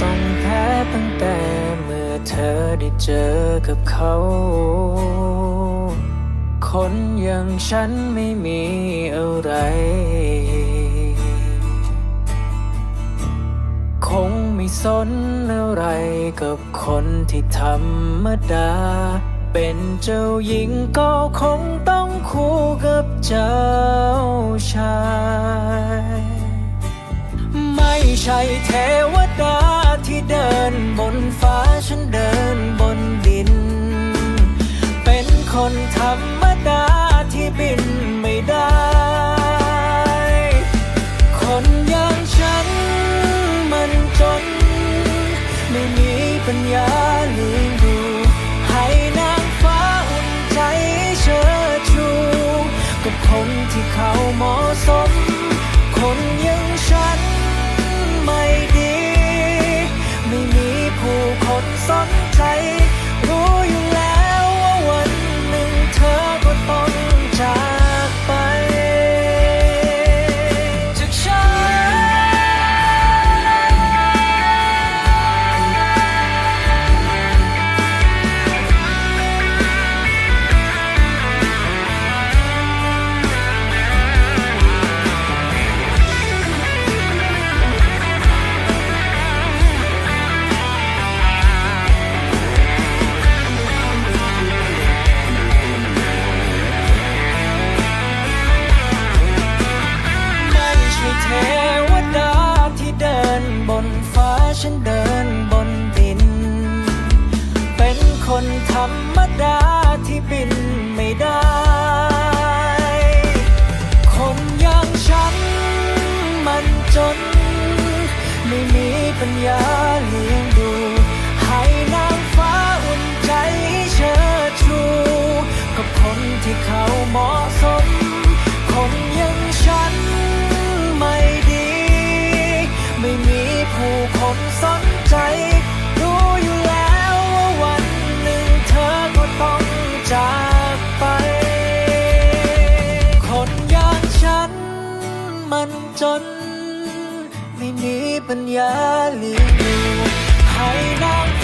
ต้องแพ้ตั้งแต่เมื่อเธอได้เจอกับเขา คนอย่างฉันไม่มีอะไร คงไม่สนอะไรกับคนที่ธรรมดา เป็นเจ้าหญิงก็คงต้องคู่กับเจ้าชาย ไม่ใช่เทว เดินบนฟ้าฉันเดินบนดิน เป็นคนธรรมดาที่บินไม่ได้ คนอย่างฉันมันจน ไม่มีปัญญาเลี้ยงดูให้นางฟ้าอุ่นใจเชิดชู กับคนที่เขาเหมาะสม คนธรรมดาที่บินไม่ได้ คนอย่างฉันมันจน ไม่มีปัญญาเลี้ยงดู ให้นางฟ้าอุ่นใจเชิดชู กับคนที่เขาเหมาะสม คนอย่างฉันไม่ดี ไม่มีผู้คนสน ไม่มีปัญญาลี้งดูให้น้อง